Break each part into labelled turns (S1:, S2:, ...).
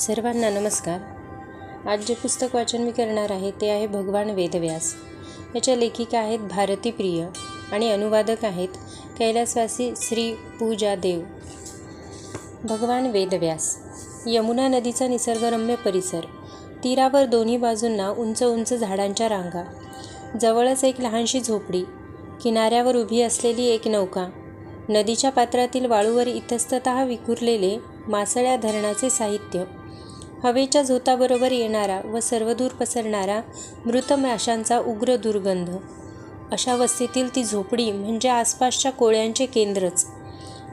S1: सर्वांना नमस्कार. आज जे पुस्तक वाचन मी करणार आहे ते आहे भगवान वेदव्यास. याच्या लेखिका आहेत भारती प्रिय आणि अनुवादक आहेत कैलासवासी श्री पूजा देव. भगवान वेदव्यास यमुना नदीचा निसर्गरम्य परिसर तीरावर दोन्ही बाजूंना उंच उंच झाडांच्या रांगा जवळच एक लहानशी झोपडी किनाऱ्यावर उभी असलेली एक नौका नदीच्या पात्रातील वाळूवर इतस्तत विखुरलेले मासळ्या धरणाचे साहित्य हवेच्या झोताबरोबर येणारा व सर्वदूर पसरणारा मृत माशांचा उग्र दुर्गंध. अशा वस्तीतील ती झोपडी म्हणजे आसपासच्या कोळ्यांचे केंद्रच.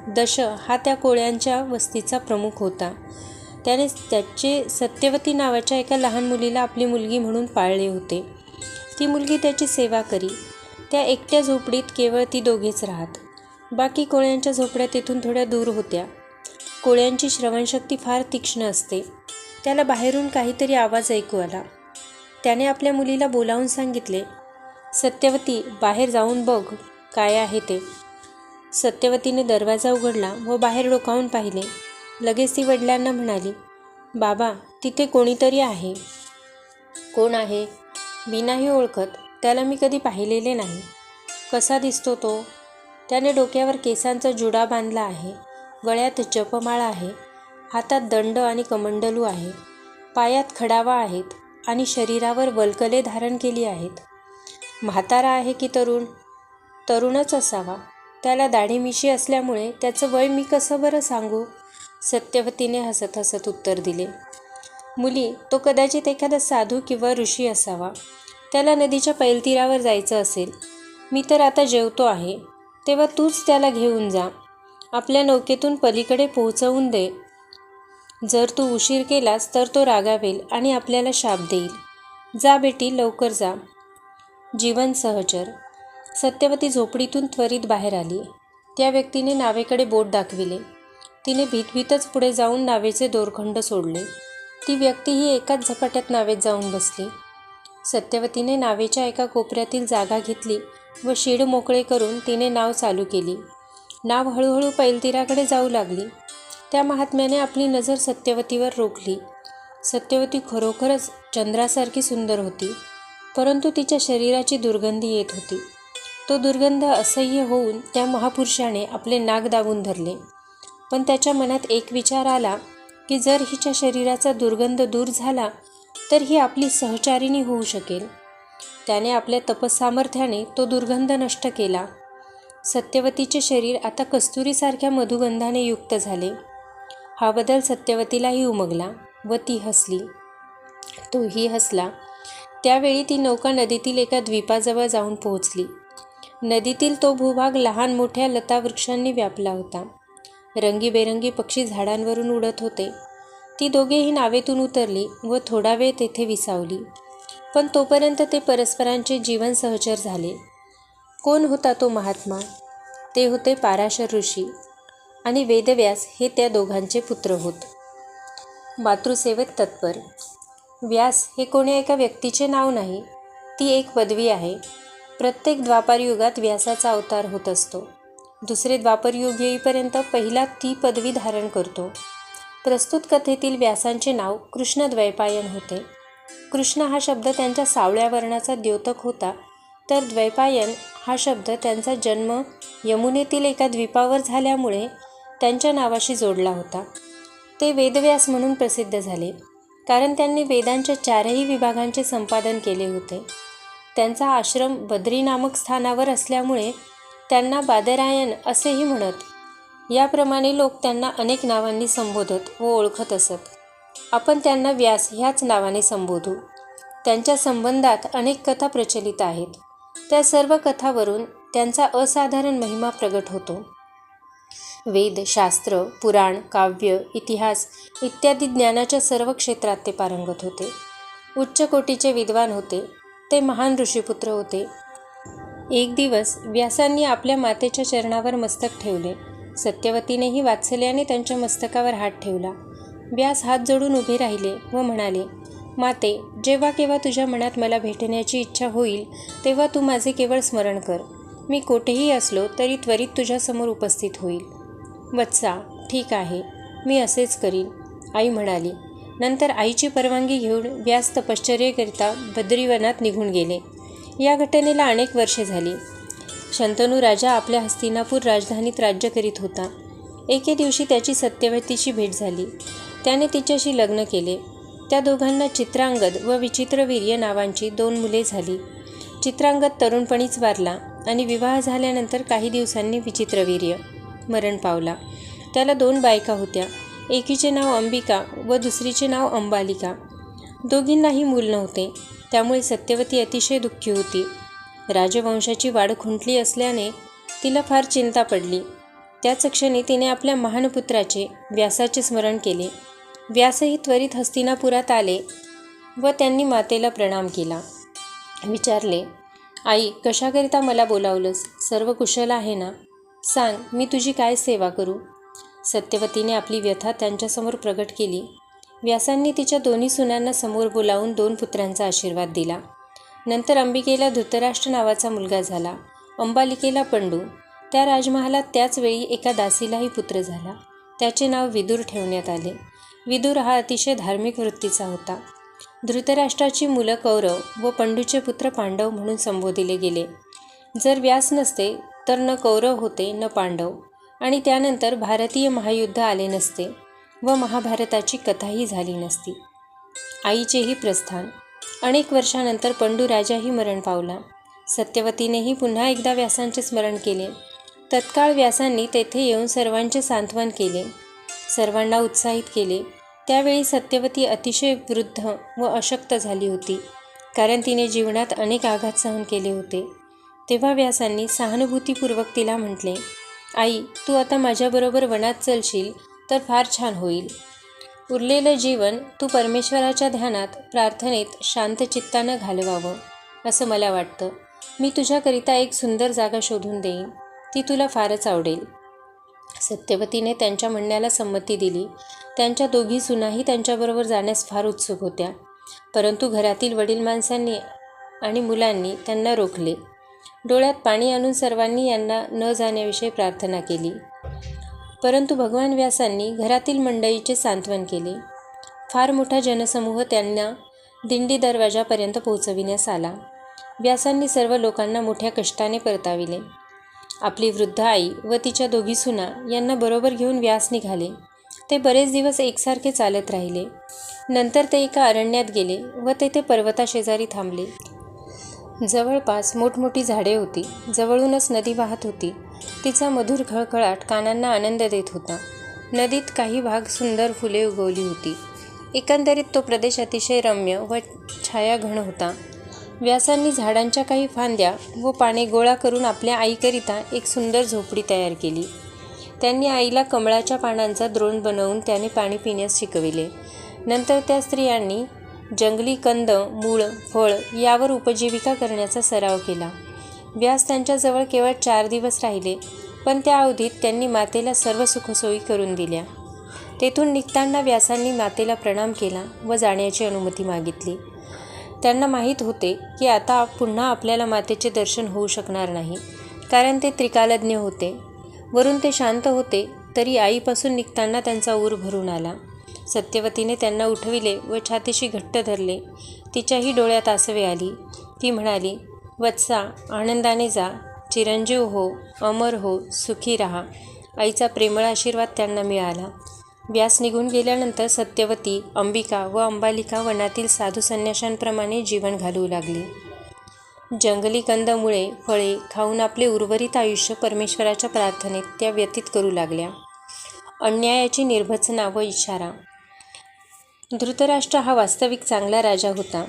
S1: दश हा त्या कोळ्यांच्या वस्तीचा प्रमुख होता. त्याने त्याचे सत्यवती नावाच्या एका लहान मुलीला आपली मुलगी म्हणून पाळले होते. ती मुलगी त्याची सेवा करी. त्या एकट्या झोपडीत केवळ ती दोघेच राहत. बाकी कोळ्यांच्या झोपड्या तिथून थोड्या दूर होत्या. कोळ्यांची श्रवणशक्ती फार तीक्ष्ण असते. त्याला बाहेरून काहीतरी आवाज ऐकू आला. त्याने आपल्या मुलीला बोलावून सांगितले सत्यवती बाहेर जाऊन बघ काय आहे ते. सत्यवतीने दरवाजा उघडला व बाहेर डोकावून पाहिले. लगेच ती वडिलांना म्हणाली बाबा तिथे कोणीतरी आहे. कोण आहे? मी नाही ओळखत. त्याला मी कधी पाहिलेले नाही. कसा दिसतो तो? त्याने डोक्यावर केसांचा जुडा बांधला आहे. गळ्यात जपमाळा आहे. हातात दंड आणि कमंडलू आहे पायात खडावा आहेत आणि शरीरावर वल्कले धारण केली आहेत. म्हातारा आहे की तरुण? तरुणच असावा. त्याला दाढीमिशी असल्यामुळे त्याचं वय मी कसं बरं सांगू? सत्यवतीने हसत हसत उत्तर दिले. मुली तो कदाचित एखादा साधू किंवा ऋषी असावा. त्याला नदीच्या पैलतीरावर जायचं असेल. मी तर आता जेवतो आहे. तेव्हा तूच त्याला घेऊन जा. आपल्या नौकेतून पलीकडे पोहोचवून दे. जर तू उशीर केलास तर तो रागावेल आणि आपल्याला शाप देईल. जा बेटी लवकर जा. जीवन सहचर सत्यवती झोपडीतून त्वरित बाहेर आली. त्या व्यक्तीने नावेकडे बोट दाखविले. तिने भीतभीतच पुढे जाऊन नावेचे दोरखंड सोडले. ती व्यक्ती ही एकाच झपाट्यात नावेत जाऊन बसली. सत्यवतीने नावेच्या एका कोपऱ्यातील जागा घेतली व शिड मोकळे करून तिने नाव चालू केली. नाव हळूहळू पैलतीराकडे जाऊ लागली. त्या महात्म्याने आपली नजर सत्यवतीवर रोखली. सत्यवती खरोखरच चंद्रासारखी सुंदर होती परंतु तिच्या शरीराची दुर्गंधी येत होती. तो दुर्गंध असह्य होऊन त्या महापुरुषाने आपले नाक दाबून धरले. पण त्याच्या मनात एक विचार आला की जर हिच्या शरीराचा दुर्गंध दूर झाला तर ही आपली सहचारिणी होऊ शकेल. त्याने आपल्या तपसामर्थ्याने तो दुर्गंध नष्ट केला. सत्यवतीचे शरीर आता कस्तुरीसारख्या मधुगंधाने युक्त झाले. हा बदल सत्यवतीलाही उमगला व ती हसली. तोही हसला. त्यावेळी ती नौका नदीतील एका द्वीपाजवळ जाऊन पोहोचली. नदीतील तो भूभाग लहान मोठ्या लतावृक्षांनी व्यापला होता. रंगीबेरंगी पक्षी झाडांवरून उडत होते. ती दोघेही नावेतून उतरली व थोडा वेळ तेथे विसावली. पण तोपर्यंत ते परस्परांचे जीवन सहचर झाले. कोण होता तो महात्मा? ते होते पाराशर ऋषी. आणि वेदव्यास हे त्या दोघांचे पुत्र होत. मातृसेवेत तत्पर. व्यास हे कोणी एका व्यक्तीचे नाव नाही ती एक पदवी आहे. प्रत्येक द्वापारयुगात व्यासाचा अवतार होत असतो. दुसरे द्वापरयुग येईपर्यंत पहिला ती पदवी धारण करतो. प्रस्तुत कथेतील व्यासांचे नाव कृष्णद्वैपायन होते. कृष्ण हा शब्द त्यांच्या सावळ्या वर्णाचा द्योतक होता तर द्वैपायन हा शब्द त्यांचा जन्म यमुनेतील एका द्वीपावर झाल्यामुळे त्यांच्या नावाशी जोडला होता. ते वेदव्यास म्हणून प्रसिद्ध झाले कारण त्यांनी वेदांच्या चारही विभागांचे संपादन केले होते. त्यांचा आश्रम बद्री नामक स्थानावर असल्यामुळे त्यांना बादरायण असेही म्हणत याप्रमाणे लोक त्यांना अनेक नावांनी संबोधत व ओळखत असत. आपण त्यांना व्यास ह्याच नावाने संबोधू. त्यांच्या संबंधात अनेक कथा प्रचलित आहेत. त्या सर्व कथावरून त्यांचा असाधारण महिमा प्रगट होतो. वेद शास्त्र पुराण काव्य इतिहास इत्यादी ज्ञानाच्या सर्व क्षेत्रात ते पारंगत होते. उच्च कोटीचे विद्वान होते. ते महान ऋषीपुत्र होते. एक दिवस व्यासांनी आपल्या मातेच्या चरणावर मस्तक ठेवले. सत्यवतीनेही वात्सल्याने त्यांच्या मस्तकावर हात ठेवला. व्यास हात जोडून उभे राहिले व म्हणाले माते जेव्हा केव्हा तुझ्या मनात मला भेटण्याची इच्छा होईल तेव्हा तू माझे केवळ स्मरण कर. मी कोठेही असलो तरी त्वरित तुझ्यासमोर उपस्थित होईल. वत्सा ठीक आहे मी असेच करीन आई म्हणाली. नंतर आईची परवानगी घेऊन व्यास तपश्चर्येकरिता बद्रीवनात निघून गेले. या घटनेला अनेक वर्षे झाली. शंतनू राजा आपल्या हस्तिनापूर राजधानीत राज्य करीत होता. एके दिवशी त्याची सत्यवतीशी भेट झाली. त्याने तिच्याशी लग्न केले. त्या दोघांना चित्रांगद व विचित्रवीर्य नावांची दोन मुले झाली. चित्रांगद तरुणपणीच वारला आणि विवाह झाल्यानंतर काही दिवसांनी विचित्रवीर्य मरण पावला. त्याला दोन बायका होत्या. एकीचे नाव अंबिका व दुसरीचे नाव अंबालिका. दोघींनाही मूल नव्हते. त्यामुळे सत्यवती अतिशय दुःखी होती. राजवंशाची वाढ खुंटली असल्याने तिला फार चिंता पडली. त्याच क्षणी तिने आपल्या महान पुत्राचे व्यासाचे स्मरण केले. व्यासही त्वरित हस्तिनापुरात आले व त्यांनी मातेला प्रणाम केला. विचारले आई कशाकरिता मला बोलावलंस? सर्व कुशल आहे ना? सांग मी तुझी काय सेवा करू? सत्यवतीने आपली व्यथा त्यांच्यासमोर प्रगट केली. व्यासांनी तिच्या दोन्ही सुनांना समोर बोलावून दोन पुत्रांचा आशीर्वाद दिला. नंतर अंबिकेला धृतराष्ट्र नावाचा मुलगा झाला. अंबालिकेला पंडू. त्या राजमहालात त्याच वेळी एका दासीलाही पुत्र झाला. त्याचे नाव विदूर ठेवण्यात आले. विदूर हा अतिशय धार्मिक वृत्तीचा होता. धृतराष्ट्राची मुलं कौरव व पंडूचे पुत्र पांडव म्हणून संबोधिले गेले. जर व्यास नसते तर न कौरव होते न पांडव. आणि त्यानंतर भारतीय महायुद्ध आले नसते व महाभारताची कथाही झाली नसती. आईचेही प्रस्थान. अनेक वर्षानंतर पंडू राजाही मरण पावला. सत्यवतीनेही पुन्हा एकदा व्यासांचे स्मरण केले. तत्काळ व्यासांनी तेथे येऊन सर्वांचे सांत्वन केले. सर्वांना उत्साहित केले. त्यावेळी सत्यवती अतिशय वृद्ध व अशक्त झाली होती. कारण तिने जीवनात अनेक आघात सहन केले होते. तेव्हा व्यासांनी सहानुभूतीपूर्वक तिला म्हटले आई तू आता माझ्याबरोबर वनात चलशील तर फार छान होईल. उरलेलं जीवन तू परमेश्वराच्या ध्यानात प्रार्थनेत शांतचित्तानं घालवावं असं मला वाटतं. मी तुझ्याकरिता एक सुंदर जागा शोधून देईन. ती तुला फारच आवडेल. सत्यवतीने त्यांच्या म्हणण्याला संमती दिली. त्यांच्या दोघी सुनाही त्यांच्याबरोबर जाण्यास फार उत्सुक होत्या. परंतु घरातील वडील माणसांनी आणि मुलांनी त्यांना रोखले. डोळ्यात पाणी आणून सर्वांनी यांना न जाण्याविषयी प्रार्थना केली. परंतु भगवान व्यासांनी घरातील मंडळीचे सांत्वन केले. फार मोठा जनसमूह त्यांना दिंडी दरवाजापर्यंत पोहोचविण्यास आला. व्यासांनी सर्व लोकांना मोठ्या कष्टाने परताविले. आपली वृद्ध आई व तिच्या दोघी सुना यांना बरोबर घेऊन व्यास निघाले. ते बरेच दिवस एकसारखे चालत राहिले. नंतर ते एका अरण्यात गेले व तेथे पर्वताशेजारी थांबले. जवळपास मोठमोठी झाडे होती. जवळूनच नदी वाहत होती. तिचा मधुर खळखळाट कानांना आनंद देत होता. नदीत काही भाग सुंदर फुले उगवली होती. एकंदरीत तो प्रदेश अतिशय रम्य व छायाघन होता. व्यासांनी झाडांच्या काही फांद्या व पाने गोळा करून आपल्या आईकरिता एक सुंदर झोपडी तयार केली. त्यांनी आईला कमळाच्या पानांचा द्रोण बनवून त्याने पाणी पिण्यास शिकविले. नंतर त्या स्त्रियांनी जंगली कंद मूळ फळ यावर उपजीविका करण्याचा सराव केला. व्यास त्यांच्याजवळ केवळ चार दिवस राहिले पण त्या अवधीत त्यांनी मातेला सर्व सुखसोयी करून दिल्या. तेथून निघताना व्यासांनी मातेला प्रणाम केला व जाण्याची अनुमती मागितली. त्यांना माहीत होते की आता पुन्हा आपल्याला मातेचे दर्शन होऊ शकणार नाही कारण ते त्रिकालज्ञ होते. वरून ते शांत होते तरी आईपासून निघताना त्यांचा ऊर भरून आला. सत्यवतीने त्यांना उठविले व छातीशी घट्ट धरले. तिच्याही डोळ्यात आसवे आली. ती म्हणाली वत्सा आनंदाने जा. चिरंजीव हो अमर हो सुखी राहा. आईचा प्रेमळ आशीर्वाद त्यांना मिळाला. व्यास निघून गेल्यानंतर सत्यवती अंबिका व अंबालिका वनातील साधू संन्याशांप्रमाणे जीवन घालवू लागली. जंगली कंदमुळे फळे खाऊन आपले उर्वरित आयुष्य परमेश्वराच्या प्रार्थनेत त्या व्यतीत करू लागल्या. अन्यायाची निर्भत्सना व इशारा. धृतराष्ट्र हा वास्तविक चांगला राजा होता.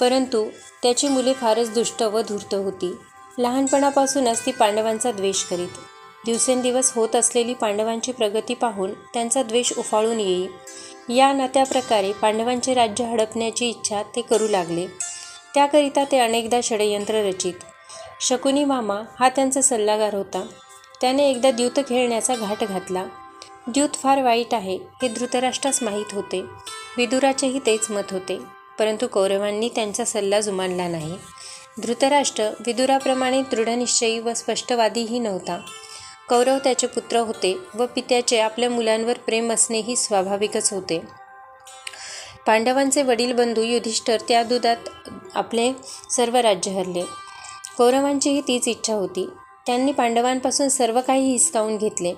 S1: परंतु त्याची मुले फारच दुष्ट व धूर्त होती. लहानपणापासूनच ती पांडवांचा द्वेष करीत. दिवसेंदिवस होत असलेली पांडवांची प्रगती पाहून त्यांचा द्वेष उफाळून येई. या नात्या प्रकारे पांडवांचे राज्य हडपण्याची इच्छा ते करू लागले. त्याकरिता ते अनेकदा षडयंत्र रचित. शकुनी मामा हा त्यांचा सल्लागार होता. त्याने एकदा द्यूत खेळण्याचा घाट घातला. द्यूत फार वाईट आहे हे धृतराष्ट्रास माहीत होते. विदुराचेही तेच मत होते. परंतु कौरवांनी त्यांचा सल्ला जुमानला नाही. धृतराष्ट्र विदुराप्रमाणे दृढनिश्चयी व स्पष्टवादीही नव्हता. कौरव त्याचे पुत्र होते व पित्याचे आपल्या मुलांवर प्रेम असणेही स्वाभाविकच होते. पांडवांचे वडील बंधू युधिष्ठर त्या दुधात आपले सर्व राज्य हरले. कौरवांचीही तीच इच्छा होती. त्यांनी पांडवांपासून सर्व काही हिसकावून घेतले.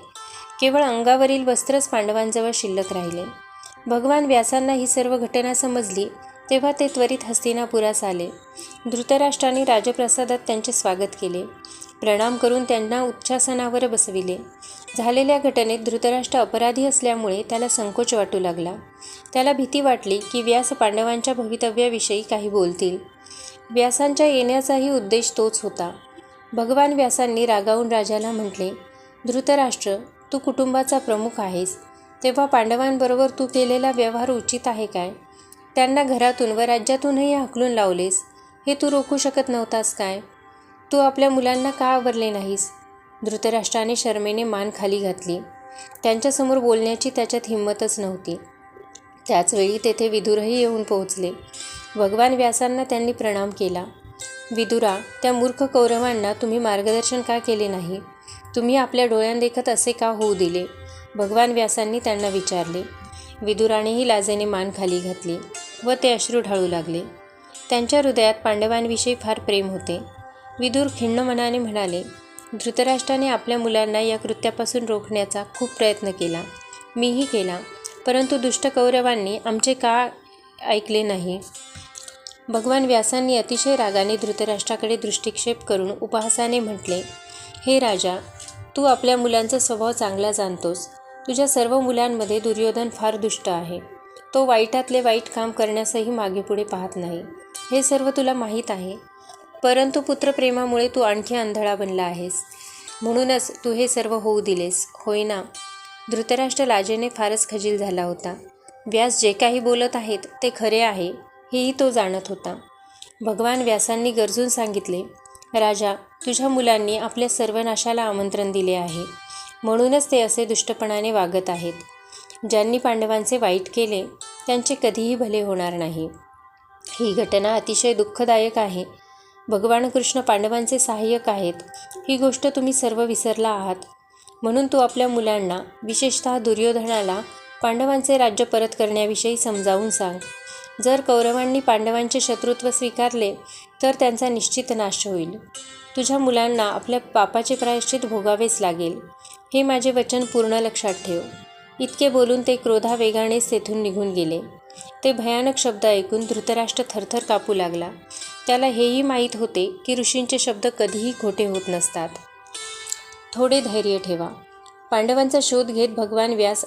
S1: केवळ अंगावरील वस्त्रच पांडवांजवळ शिल्लक राहिले. भगवान व्यासांना ही सर्व घटना समजली तेव्हा ते त्वरित हस्तिनापुरास आले. धृतराष्ट्राने राजप्रसादात त्यांचे स्वागत केले. प्रणाम करून त्यांना उच्चासनावर बसविले. झालेल्या घटनेत धृतराष्ट्र अपराधी असल्यामुळे त्याला संकोच वाटू लागला. त्याला भीती वाटली की व्यास पांडवांच्या भवितव्याविषयी काही बोलतील. व्यासांच्या येण्याचाही उद्देश तोच होता. भगवान व्यासांनी रागावून राजाला म्हटले धृतराष्ट्र तू कुटुंबाचा प्रमुख आहेस. तेव्हा पांडवांबरोबर तू केलेला व्यवहार उचित आहे काय? त्यांना घरातून व राज्यातूनही हाकलून लावलेस. हे तू रोखू शकत नव्हतास काय? तू आपल्या मुलांना का आवरले नाहीस? धृतराष्ट्राने शर्मेने मान खाली घातली. त्यांच्यासमोर बोलण्याची त्याच्यात हिंमतच नव्हती. त्याचवेळी तेथे विदुरही येऊन पोहोचले. भगवान व्यासांना त्यांनी प्रणाम केला. विदुरा त्या मूर्ख कौरवांना तुम्ही मार्गदर्शन का केले नाही? तुम्ही आपल्या डोळ्यांदेखत असे का होऊ दिले? भगवान व्यासांनी त्यांना विचारले. विदुरानेही लाजेने मान खाली घातली व ते अश्रू ढाळू लागले. त्यांच्या हृदयात पांडवांविषयी फार प्रेम होते. विदुर खिन्न मनाने म्हणाले धृतराष्ट्राने आपल्या मुलांना या कृत्यापासून रोखण्याचा खूप प्रयत्न केला. मीही केला. परंतु दुष्ट कौरवांनी आमचे का ऐकले नाही? भगवान व्यासांनी अतिशय रागाने धृतराष्ट्राकडे दृष्टिक्षेप करून उपहासाने म्हटले हे राजा तू आपल्या मुलांचा स्वभाव चांगला जाणतोस. तुझ्या सर्व मुलांमध्ये दुर्योधन फार दुष्ट आहे. तो वाईटातले वाईट काम करण्यासही मागे पुढे पाहत नाही. हे सर्व तुला माहीत आहे. परंतु पुत्रप्रेमामुळे तू आणखी आंधळा बनला आहेस. म्हणूनच तू हे सर्व होऊ दिलेस. होय ना? धृतराष्ट्र लाजेने फारच खजील झाला होता. व्यास जे काही बोलत आहेत ते खरे आहे हेही तो जाणत होता. भगवान व्यासांनी गरजून सांगितले राजा तुझ्या मुलांनी आपल्या सर्वनाशाला आमंत्रण दिले आहे. म्हणूनच ते असे दुष्टपणाने वागत आहेत. ज्यांनी पांडवांचे वाईट केले त्यांचे कधीही भले होणार नाही. ही घटना अतिशय दुःखदायक आहे. भगवान कृष्ण पांडवांचे सहाय्यक आहेत. ही गोष्ट तुम्ही सर्व विसरला आहात. म्हणून तू आपल्या मुलांना विशेषतः दुर्योधनाला पांडवांचे राज्य परत करण्याविषयी समजावून सांग. जर कौरवांनी पांडवांचे शत्रुत्व स्वीकारले तर त्यांचा निश्चित नाश होईल. तुझ्या मुलांना आपल्या पापाचे प्रायश्चित भोगावेच लागेल. हे माझे वचन पूर्ण लक्षात ठेव. इतके बोलून ते क्रोधा वेगानेच तेथून निघून गेले. ते भयानक शब्द ऐकून धृतराष्ट्र थरथर कापू लागला. त्याला हेही माहीत होते की ऋषींचे शब्द कधीही खोटे होत नसतात. थोडे धैर्य ठेवा. पांडवांचा शोध घेत भगवान व्यास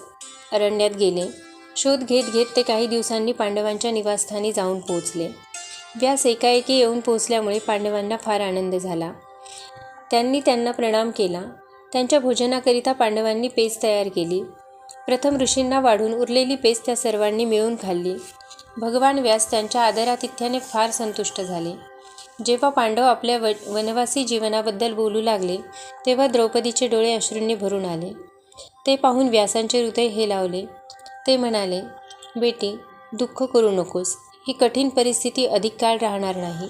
S1: अरण्यात गेले. शोध घेत घेत ते काही दिवसांनी पांडवांच्या निवासस्थानी जाऊन पोहोचले. व्यास एकाएकी येऊन पोहोचल्यामुळे पांडवांना फार आनंद झाला. त्यांनी त्यांना प्रणाम केला. त्यांच्या भोजनाकरिता पांडवांनी पेज तयार केली. प्रथम ऋषींना वाढून उरलेली पेज त्या सर्वांनी मिळून खाल्ली. भगवान व्यास त्यांच्या आदरातिथ्याने फार संतुष्ट झाले. जेव्हा पांडव आपल्या व वनवासी जीवनाबद्दल बोलू लागले तेव्हा द्रौपदीचे डोळे अश्रूंनी भरून आले. ते पाहून व्यासांचे हृदय हे लावले ते म्हणाले बेटी दुःख करू नकोस. ही कठीण परिस्थिती अधिक काळ राहणार नाही.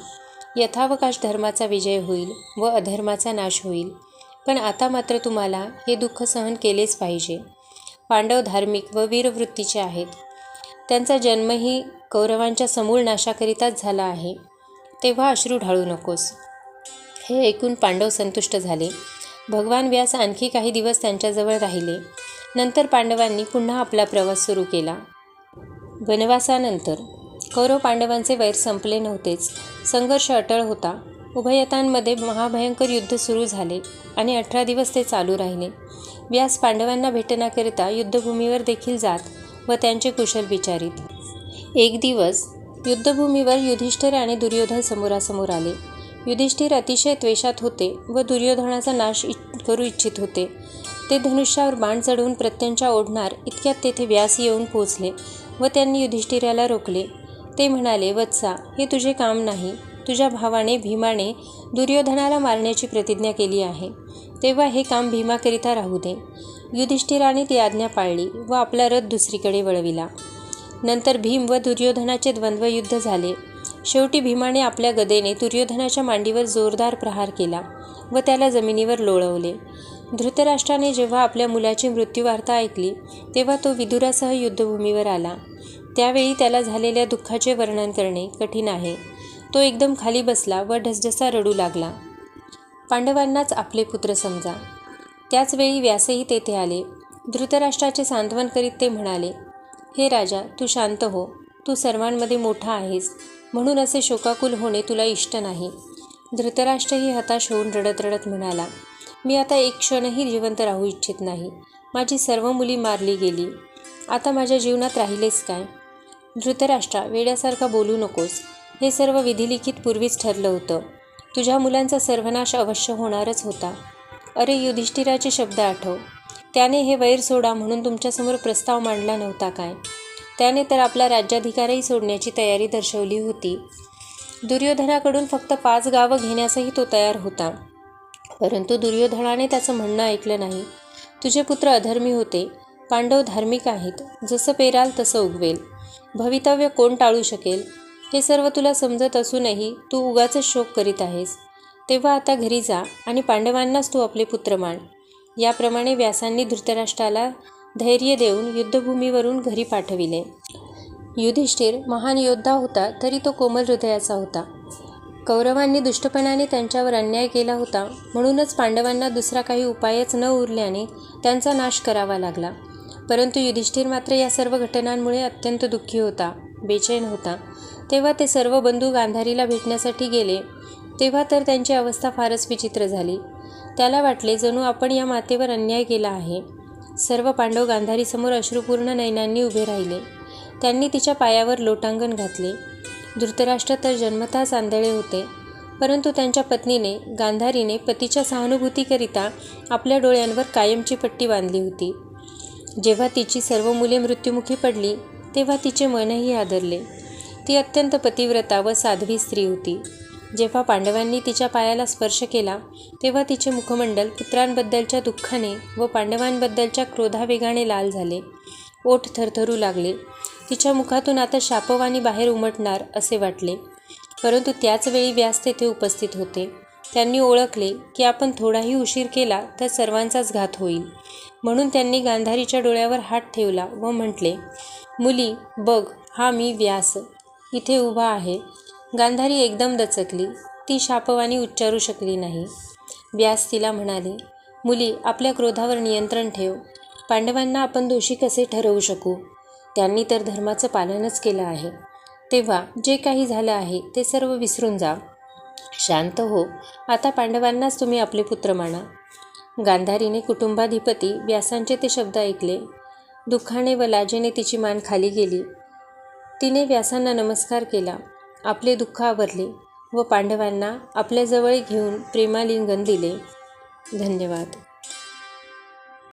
S1: यथावकाश धर्माचा विजय होईल व अधर्माचा नाश होईल. पण आता मात्र तुम्हाला हे दुःख सहन केलेच पाहिजे. पांडव धार्मिक व वीरवृत्तीचे आहेत. त्यांचा जन्मही कौरवांच्या समूळ नाशाकरिताच झाला आहे. तेव्हा अश्रू ढाळू नकोस. हे ऐकून पांडव संतुष्ट झाले. भगवान व्यास आणखी काही दिवस त्यांच्याजवळ राहिले. नंतर पांडवांनी पुन्हा आपला प्रवास सुरू केला. वनवासानंतर कौरव पांडवांचे वैर संपले नव्हतेच. संघर्ष अटळ होता. उभयतांमध्ये महाभयंकर युद्ध सुरू झाले आणि अठरा दिवस ते चालू राहिले. व्यास पांडवांना भेटण्याकरिता युद्धभूमीवर देखील जात व त्यांचे कुशल विचारित. एक दिवस युद्धभूमीवर युधिष्ठिर आणि दुर्योधन समोरासमोर आले. युधिष्ठिर अतिशय त्वेषात होते व दुर्योधनाचा नाश इच करू इच्छित होते. ते धनुष्यावर बाण चढवून प्रत्यंच्या ओढणार इतक्यात तेथे व्यास येऊन पोचले व त्यांनी युधिष्ठिराला रोखले. ते म्हणाले वत्सा हे तुझे काम नाही. तुझ्या भावाने भीमाने दुर्योधनाला मारण्याची प्रतिज्ञा केली आहे. तेव्हा हे काम भीमाकरिता राहू दे. युधिष्ठिराने ती आज्ञा पाळली व आपला रथ दुसरीकडे वळविला. नंतर भीम व दुर्योधनाचे द्वंद्वयुद्ध झाले. शेवटी भीमाने आपल्या गदेने दुर्योधनाच्या मांडीवर जोरदार प्रहार केला व त्याला जमिनीवर लोळवले. धृतराष्ट्राने जेव्हा आपल्या मुलाची मृत्यूवार्ता ऐकली तेव्हा तो विदुरासह युद्धभूमीवर आला. त्यावेळी त्याला झालेल्या दुःखाचे वर्णन करणे कठीण आहे. तो एकदम खाली बसला व ढसढसा रडू लागला. पांडवांनाच आपले पुत्र समजा. त्याचवेळी व्यासही तेथे आले. धृतराष्ट्राचे सांत्वन करीत ते म्हणाले हे राजा तू शांत हो. तू सर्वांमध्ये मोठा आहेस. म्हणून असे शोकाकुल होणे तुला इष्ट नाही. धृतराष्ट्रही हताश होऊन रडत रडत म्हणाला मी आता एक क्षणही जिवंत राहू इच्छित नाही. माझी सर्व मुली मारली गेली. आता माझ्या जीवनात राहिलेच काय? धृतराष्ट्रा वेड्यासारखा बोलू नकोस. हे सर्व विधिलिखित पूर्वीच ठरलं होतं. तुझ्या मुलांचा सर्वनाश अवश्य होणारच होता. अरे युधिष्ठिराचे शब्द आठव. त्याने हे वैर सोडा म्हणून तुमच्यासमोर प्रस्ताव मांडला नव्हता काय? त्याने तर आपला राज्याधिकारही सोडण्याची तयारी दर्शवली होती. दुर्योधनाकडून फक्त पाच गावं घेण्यासही तो तयार होता. परंतु दुर्योधनाने त्याचं म्हणणं ऐकलं नाही. तुझे पुत्र अधर्मी होते. पांडव धार्मिक आहेत. जसं पेराल तसं उगवेल. भवितव्य कोण टाळू शकेल? हे सर्व तुला समजत असूनही तू उगाच शोक करीत आहेस. तेव्हा आता घरी जा आणि पांडवांनाच तू आपले पुत्र मान. याप्रमाणे व्यासांनी धृतराष्ट्राला धैर्य देऊन युद्धभूमीवरून घरी पाठविले. युधिष्ठिर महान योद्धा होता तरी तो कोमल हृदयाचा होता. कौरवांनी दुष्टपणाने त्यांच्यावर अन्याय केला होता म्हणूनच पांडवांना दुसरा काही उपायच न उरल्याने त्यांचा नाश करावा लागला. परंतु युधिष्ठिर मात्र या सर्व घटनांमुळे अत्यंत दुःखी होता बेचैन होता. तेव्हा ते सर्व बंधू गांधारीला भेटण्यासाठी गेले तेव्हा तर त्यांची अवस्था फारच विचित्र झाली. त्याला वाटले जणू आपण या मातेवर अन्याय केला आहे. सर्व पांडव गांधारीसमोर अश्रुपूर्ण नयनांनी उभे राहिले. त्यांनी तिच्या पायावर लोटांगण घातले. धृतराष्ट्र तर जन्मतःच आंधळे होते. परंतु त्यांच्या पत्नीने गांधारीने पतीच्या सहानुभूतीकरिता आपल्या डोळ्यांवर कायमची पट्टी बांधली होती. जेव्हा तिची सर्व मुले मृत्युमुखी पडली तेव्हा तिचे मनही आदरले. ती अत्यंत पतिव्रता व साध्वी स्त्री होती. जेव्हा पांडवांनी तिच्या पायाला स्पर्श केला तेव्हा तिचे मुखमंडल पुत्रांबद्दलच्या दुःखाने व पांडवांबद्दलच्या क्रोधावेगाने लाल झाले. ओठ थरथरू लागले. तिच्या मुखातून आता शापवाणी बाहेर उमटणार असे वाटले. परंतु त्याच वेळी व्यास तेथे उपस्थित होते. त्यांनी ओळखले की आपण थोडाही उशीर केला तर सर्वांचाच घात होईल. म्हणून त्यांनी गांधारीच्या डोळ्यावर हात ठेवला व म्हटले मुली बघ हा मी व्यास. इथे उभा आहे. गांधारी एकदम दचकली. ती शापवानी उच्चारू शकली नाही. व्यास तिला म्हणाले मुली आपल्या क्रोधावर नियंत्रण ठेव. पांडवांना आपण दोषी कसे ठरवू शकू? त्यांनी तर धर्माचं पालनच केलं आहे. तेव्हा जे काही झालं आहे ते सर्व विसरून जा. शांत हो. आता पांडवांनाच तुम्ही आपले पुत्र माना. गांधारीने कुटुंबाधिपती व्यासांचे ते शब्द ऐकले. दुःखाने व लाजेने तिची मान खाली गेली. तिने व्यासांना नमस्कार केला. आपले दुःख आवरले व पांडवांना आपल्याजवळ घेऊन प्रेमालिंगन दिले. धन्यवाद.